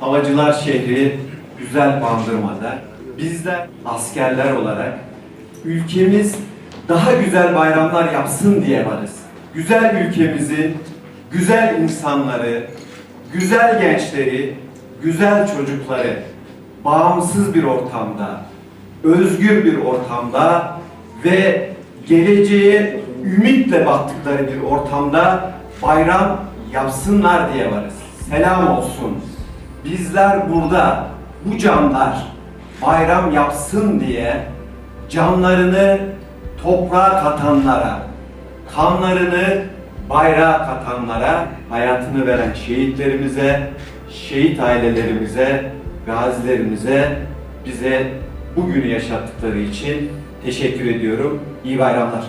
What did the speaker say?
Havacılar şehri güzel Bandırma'da bizler askerler olarak ülkemiz daha güzel bayramlar yapsın diye varız. Güzel ülkemizin güzel insanları, güzel gençleri, güzel çocukları bağımsız bir ortamda, özgür bir ortamda ve geleceğe ümitle baktıkları bir ortamda bayram yapsınlar diye varız. Selam olsun. Bizler burada, bu canlar bayram yapsın diye canlarını toprağa katanlara, kanlarını bayrağa katanlara, hayatını veren şehitlerimize, şehit ailelerimize, gazilerimize, bize bugünü yaşattıkları için teşekkür ediyorum. İyi bayramlar.